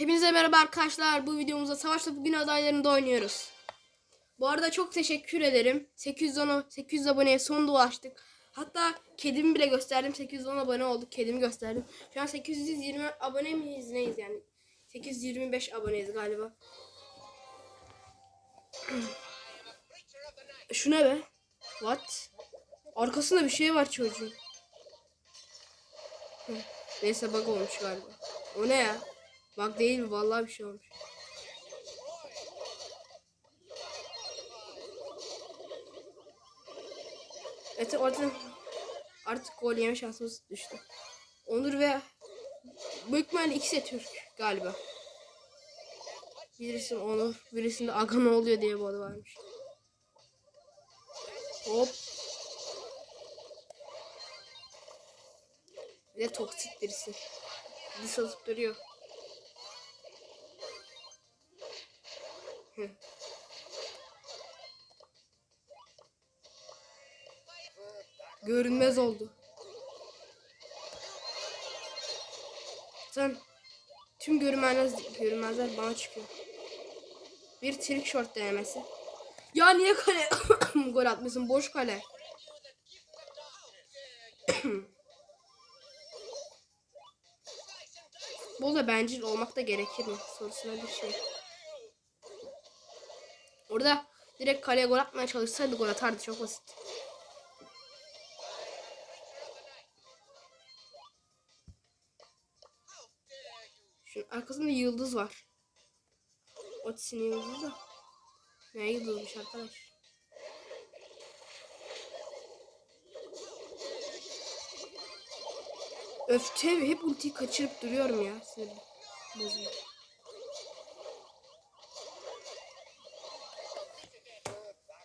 Hepinize merhaba arkadaşlar. Bu videomuzda Savaşla Bugün adaylarında oynuyoruz. Bu arada çok teşekkür ederim. 810 800 aboneye sonunda ulaştık. Hatta kedimi bile gösterdim. 810 abone olduk. Kedimi gösterdim. Şu an 820 abone miyiz neyiz yani? 825 aboneyiz galiba. Şu ne be? What? Arkasında bir şey var çocuğun. Neyse bug olmuş galiba. O ne ya? Bak değil mi? Vallahi bir şey olmuş. Evet artık, artık gol yeme şansımız düştü. Onur ve büyük ihtimalle ikisi de Türk galiba. Birisi Onur, birisinde Aga ne oluyor diye bu adı varmış. Hop. Bir de toksik birisi. Dis atıp duruyor. Görünmez oldu. Sen tüm görünmezler, görünmezler bana çıkıyor. Bir trick short denemesi. Ya niye kale gol atmışsın? Boş kale. Futbolda bencil olmak da gerekir mi? Sorusuna bir şey. Orada direkt kaleye gol atmaya çalışsaydı gol atardı. Çok basit. Şunun arkasında yıldız var. Otis'in yıldızı da. Ne yıldızmış arkadaş. Öfte hep ultiyi kaçırıp duruyorum ya. Sinirim bozuldu.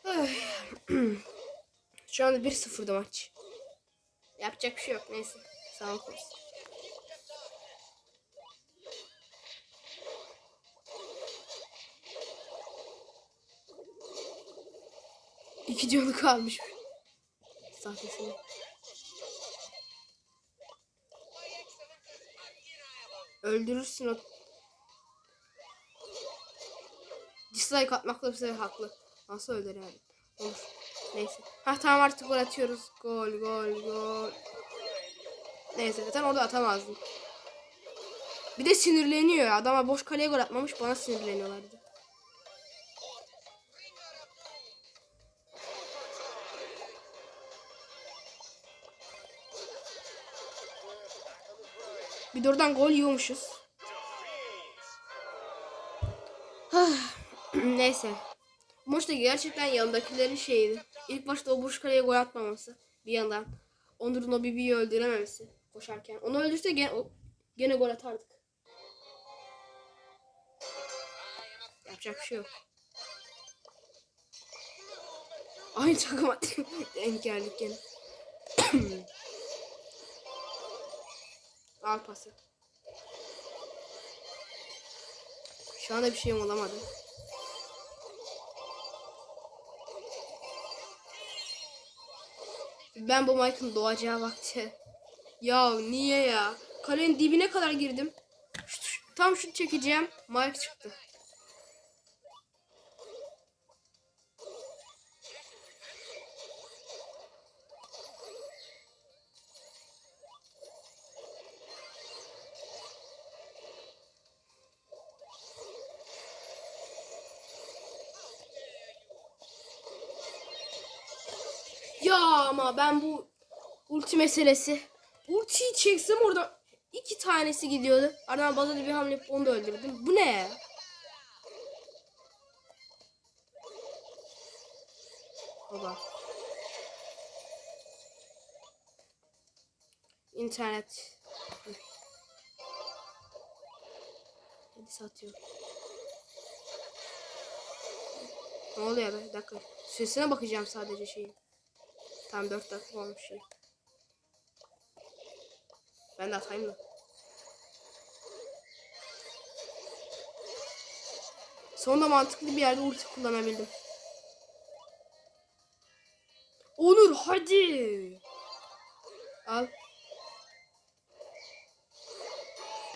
Ay. Şu anda 1-0'da maç. Yapacak bir şey yok neyse. Sağ ol. İki canı kalmış. Sahtesini. Öldürürsün o. Dislike atmakla bize haklı. Nasıl öldür yani? Olur. Neyse. Ha tamam artık gol atıyoruz. Gol gol gol. Neyse zaten orada atamazdım. Bir de sinirleniyor. Adama boş kaleye gol atmamış bana sinirleniyorlardı. Bir de oradan gol yiyormuşuz. Neyse. Maçta gerçekten yanındakilerin şeydi. İlk başta o boş kaleye gol atmaması. Bir yandan. Onur'un o Bibi'yi öldürememesi koşarken. Onu öldürse gene, gene gol atardık. Yapacak bir şey yok. Aynı takıma denk geldik gene. Al pası. Şu anda bir şeyim olamadı. Ben bu Mike'ın doğacağı vakti. Ya niye ya? Kalenin dibine kadar girdim. Tam şut çekeceğim. Mike çıktı. Ama ben bu ulti meselesi. Ultiyi çeksem orada iki tanesi gidiyordu. Ardından bana bir hamle onu da öldürdüm. Bu ne ya? Baba. İnternet. Hadi satıyor. Ne oluyor be? Bir dakika. Süresine bakacağım sadece şeyi. Tam 4 dakika olmuş şey. Ben de atayım da. Sonunda mantıklı bir yerde ulti kullanabildim. Onur hadi. Al.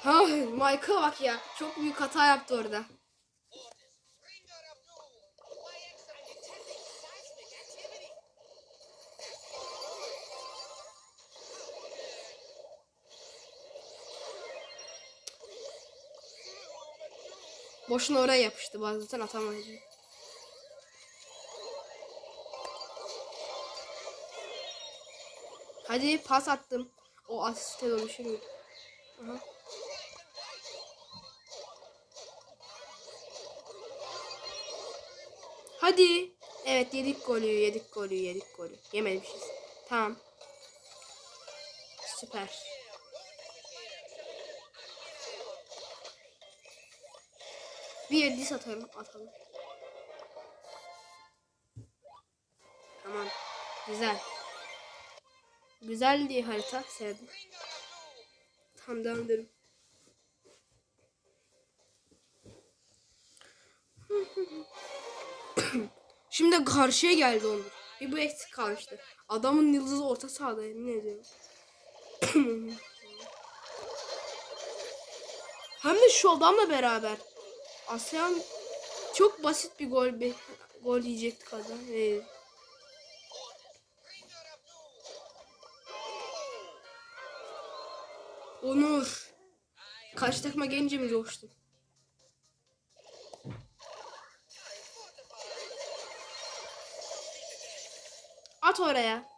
Ha, Michael bak ya. Çok büyük hata yaptı orada. Boşuna oraya yapıştı. Bazen atamayacak. Hadi pas attım. O asiste dönüşür. Hadi. Evet yedik golü, yedik golü, yedik golü. Yememişiz. Tamam. Süper. Bir dis atalım, atalım. Tamam. Güzel. Güzeldi harita. Sevdim. Tamam devam edelim. Şimdi karşıya geldi Onur. Bir bu eksik kalmıştı. Adamın yıldızı orta sahada yemin ediyorum. Hem de şu adamla beraber. Asyan çok basit bir gol bir gol yiyecektik adam. Ee. Onur. Karşı takıma gelince mi coştun? At oraya.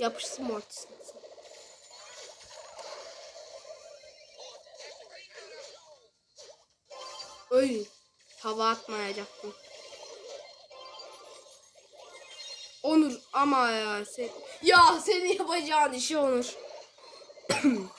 Yapışsın mortisine. Öy. Hava atmayacaktım. Onur ama ya sen ya senin yapacağın işi Onur.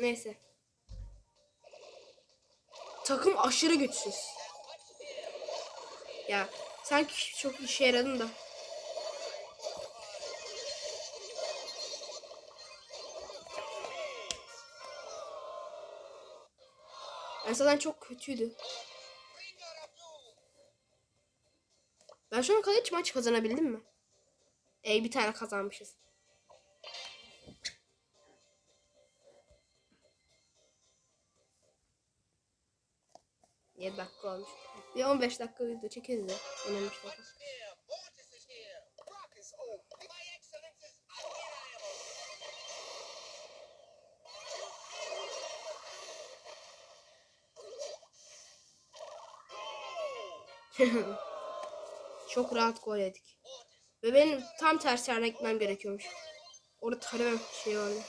Neyse. Takım aşırı güçsüz. Ya sanki çok işe yaradın da. Ben zaten çok kötüydü. Ben şu an kadar hiç maç kazanabildim mi? E bir tane kazanmışız. Yedi dakika olmuş. Bir 15 dakika video çekeriz de. 15 dakika. Undeniable. Çok rahat gol yedik. Ve benim tam tersi gitmem gerekiyormuş. Orada tarama şey vardı.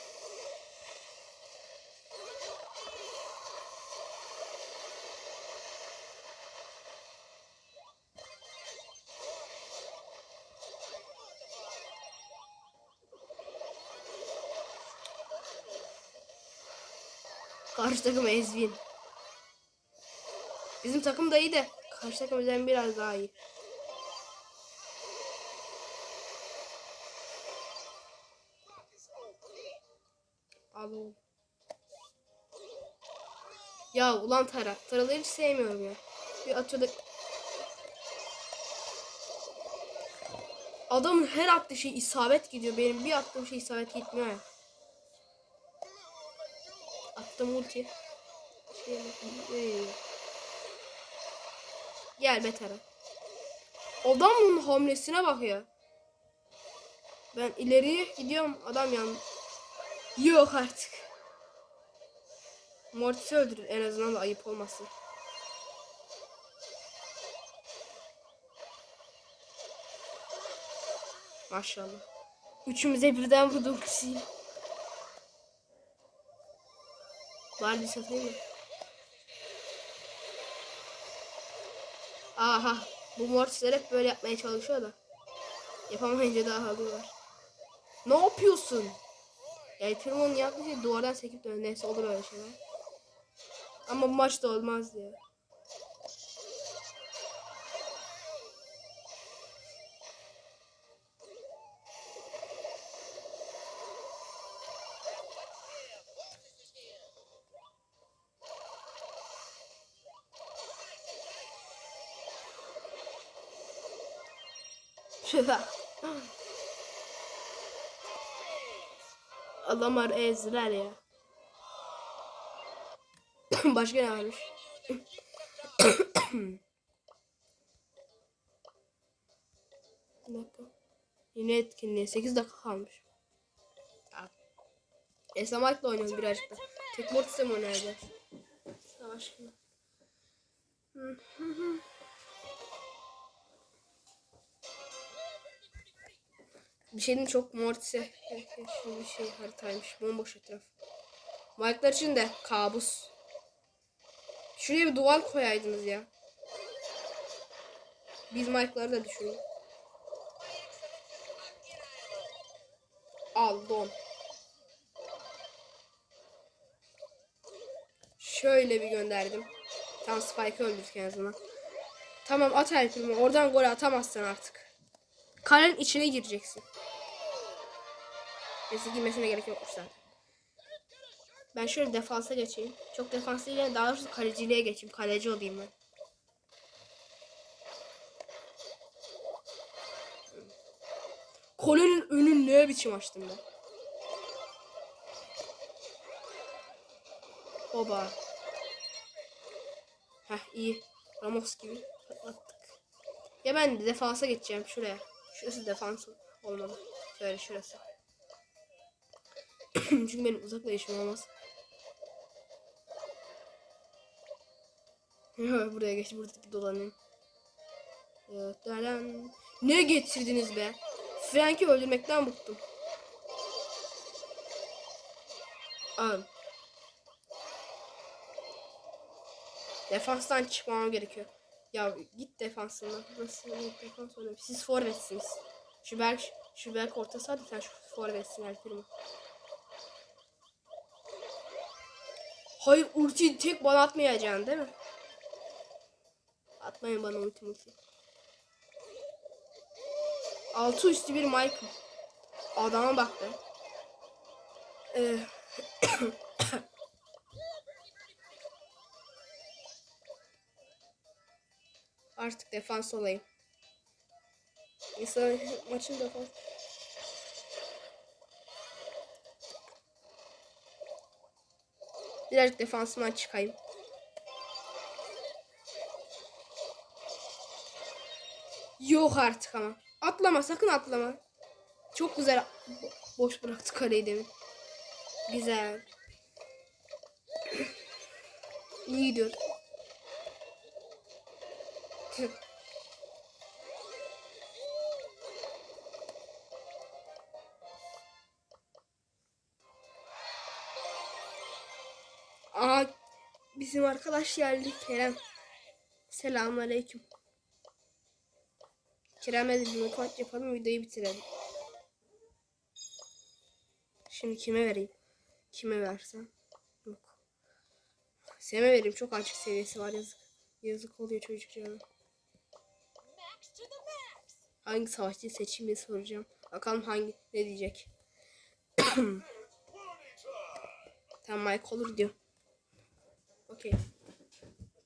Karşı takım ezgin. Bizim takım da iyi de karşı takım bizden biraz daha iyi. Al oğlum. Ya ulan Tara. Taraları hiç sevmiyorum ya. Bir atıyorduk. Adamın her attığı şey isabet gidiyor. Benim bir attığım şey isabet gitmiyor ya. Attım ulti. Şey, gidiyor? Gel be Tara. Adamın hamlesine bak ya. Ben ileriye gidiyorum. Adam yan. Yok artık. Mortis'i öldürür en azından da ayıp olmasın. Maşallah. Üçümüze birden vurdu ultisiyle. Bari bir satayım mı? Aha. Bu Mortisler hep böyle yapmaya çalışıyor da. Yapamayınca daha alıyorlar. Ne yapıyorsun? El Primo'nun yaptığı şey duvardan sekip. Neyse olur öyle şeyler. Ama bu maçta olmaz diye. Adamlar ezdiler ya. Başka ne varmış? Dakika. Yine etkinliğe 8 dakika kalmış. Esamak'la oynuyorum birazcık da. Tek Mortis'e mi oynayacağız? Savaş. Bir şeyin çok Mortis'e bir şey haritaymış. Bomboş etraf. Mike'lar için de kabus. Şuraya bir duvar koyaydınız ya. Biz Mike'ları da düşünün. Al don. Şöyle bir gönderdim. Tam Spike'ı öldürdük en azından. Tamam at herkimi. Oradan gol atamazsın artık. Kalenin içine gireceksin. Neyse girmesine gerek yokmuş zaten. Ben şöyle defansa geçeyim. Çok defans değil daha doğrusu kaleciliğe geçeyim. Kaleci olayım ben. Kolenin önünü ne biçim açtım ben. Oba. Heh iyi. Ramos gibi patlattık. Ya ben de defansa geçeceğim şuraya. Şurası defans olmalı. Şöyle şurası. Çünkü benim uzakla işim olmaz. Buraya geç, burada dolanayım. Evet, lan. Ne getirdiniz be? Frank'i öldürmekten bıktım. Al. Defanstan çıkmam gerekiyor. Ya git defansından. Nasıl git defans oynayayım? Siz forvetsiniz. Şu Berk, şu Berk orta saha sen şu forvetsin Primo. Hayır ultiyi tek bana atmayacaksın değil mi? Atmayın bana ulti ulti. Altı üstü bir Michael. Adama bak be. Ee, Artık defans olayım. Mesela maçın defans. Birazcık defansımdan çıkayım. Yok artık ama. Atlama sakın atlama. Çok güzel bo- boş bıraktı kaleyi demin. Güzel. İyi gidiyor. Aa, bizim arkadaş geldi Kerem. Selamünaleyküm. Kerem'le de bir maç yapalım videoyu bitirelim. Şimdi kime vereyim? Kime versem? Yok. Sem'e vereyim çok açık seviyesi var yazık. Yazık oluyor the max. Hangi savaşçıyı seçeyim diye soracağım. Bakalım hangi ne diyecek. tamam Mike olur diyor. Okey.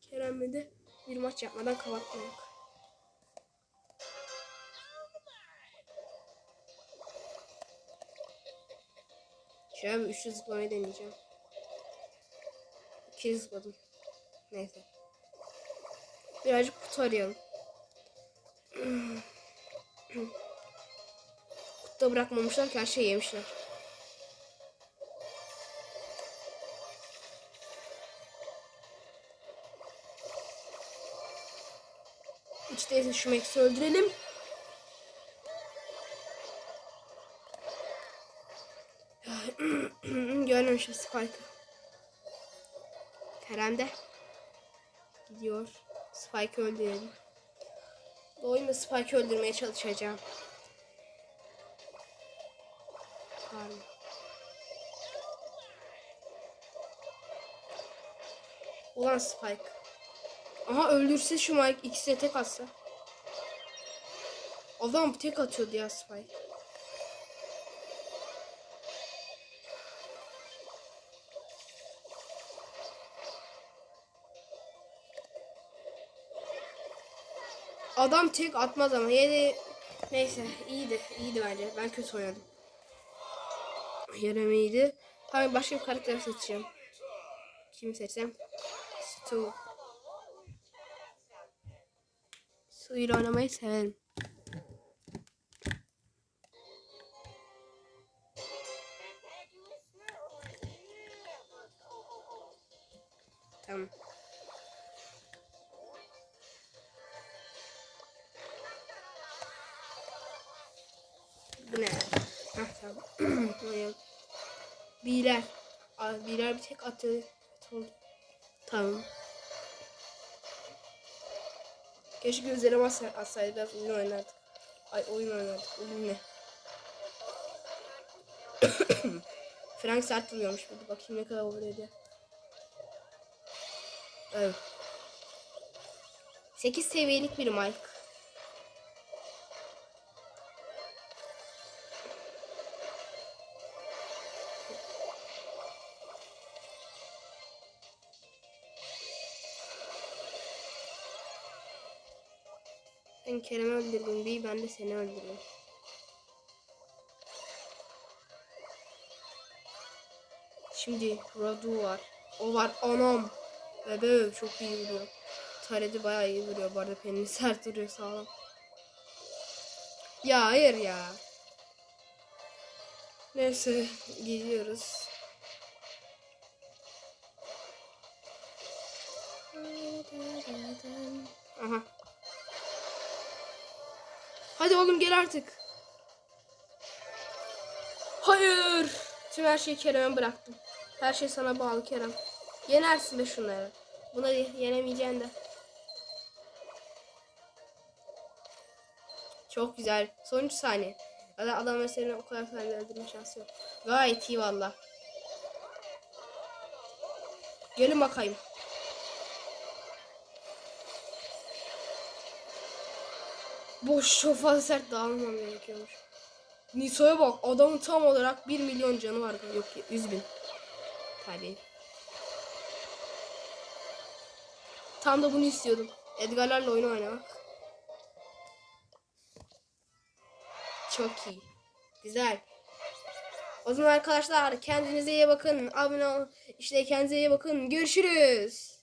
Kerem'le de bir maç yapmadan kapatmayak. Şöyle bir üçlü zıplamayı deneyeceğim. İki zıpladım. Neyse. Birazcık kutu arayalım. Kutuda bırakmamışlar ki her şeyi yemişler. Hiç değilse şu Max'i öldürelim. Görmemişim Spike'ı. Kerem de gidiyor. Spike'ı öldürelim. Doğayım Spike'ı öldürmeye çalışacağım. Pardon. Ulan Spike. Aha öldürse şu Mike ikisine tek atsa. Adam tek atıyordu ya Spike. Adam tek atmaz ama yedi Neyse iyiydi. iyiydi bence. Ben kötü oynadım. Yarım iyiydi. Tamam başka bir karakter seçeceğim. Kimi seçsem? Stu. Su ile oynamayı severim. Hah tamam. Aa, Biler bir tek atıyor. Tamam. Keşke atsa- atsaydı biraz oyun oynardık. Ay oyun oynardık. Oyun ne? Frank sert vuruyormuş burada. Bakayım ne kadar vuruyor Evet. 8 seviyelik bir Mike. Sen Kerem'i öldürdün bir ben de seni öldürdüm. Şimdi Radu var. O var anam. Bebe çok iyi vuruyor. Taredi bayağı iyi vuruyor. Bu arada Penny sert duruyor sağlam. Ya hayır ya. Neyse gidiyoruz. Aha. Hadi oğlum gel artık. Hayır. Tüm her şeyi Kerem'e bıraktım. Her şey sana bağlı Kerem. Yenersin be şunları. Buna yenemeyeceksin de. Çok güzel. Son 3 saniye. Adam, adamlar seni o kadar saniye öldürme şansı yok. Gayet iyi valla. Gelin bakayım. Boş fazla sert dağılmam gerekiyormuş. Niso'ya bak adamın tam olarak 1 milyon canı var. Yok 100 bin. Tabii. Tam da bunu istiyordum. Edgar'larla oyun oynamak. Çok iyi. Güzel. O zaman arkadaşlar kendinize iyi bakın. Abone olun. İşte kendinize iyi bakın. Görüşürüz.